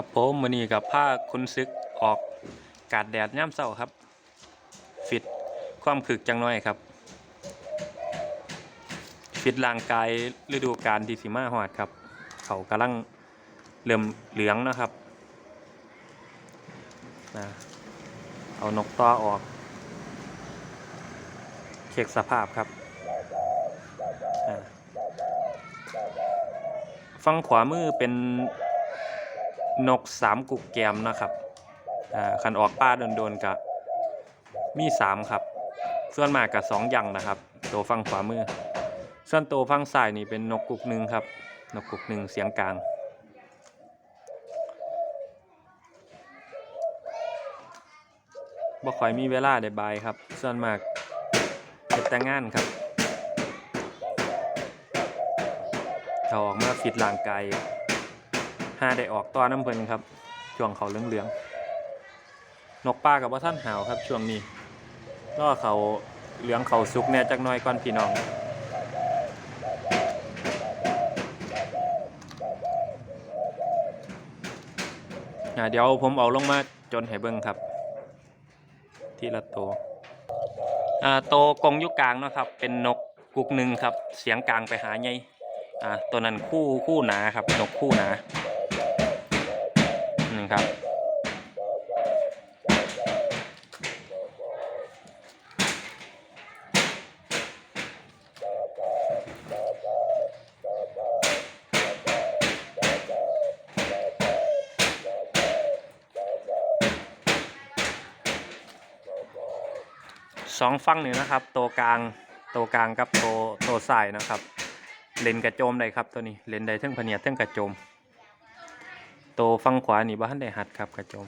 ครับผมมือนี้กับผ้าคุณซึกออกกาดแดดย่ำเศร้าครับ ฟิตความขึกจังน้อยครับ ฟิตร่างกายฤดูกาลที่สิมาหอดครับ เขากำลังเริ่มเหลืองนะครับนะเอานกต่อออก เช็คสภาพครับอ่าฝั่งขวามือเป็น นกสามกุกแกมนะครับอ่าคันออกป้าโดนๆกับมีสามครับ ส่วนมากกับสองอย่างนะครับ ตัวฟังขวามือ ส่วนตัวฟังซ้ายนี่เป็นนกกุกหนึ่งครับ นกกุกหนึ่งเสียงกลาง บ่ค่อยมีเวลาได้บายครับ ส่วนมากเก็บแต่งานครับเขาออกมาฟิตร่างกาย หาได้ออกตอนน้ำเพลินครับ ช่วงเขาเหลืองๆนกป้ากับว่าท่านหาวครับช่วงนี้ก็เขาเหลืองเขาสุกเนี่ยจักหน้อยก่อนพี่น้องเดี๋ยวผมเอาลงมาจนให้เบิ่งครับ ทีละตัวอ่าโตวกงยุกกลางนะครับ เป็นนกกุกหนึ่งครับ เสียงกลางไปหาใหญ่อ่าตัวนั้นคู่คู่หนาครับนกคู่หนา ครับ สองฟังนี่นะครับ ตัวกลางตัวกลางกับตัวตัวสายนะครับ เลนกระโจมได้ครับตัวนี้เลนได้ทั้งพเนียดทั้งกระโจม ตัวฟังขวานี่บ้านได้หัดครับกระโจม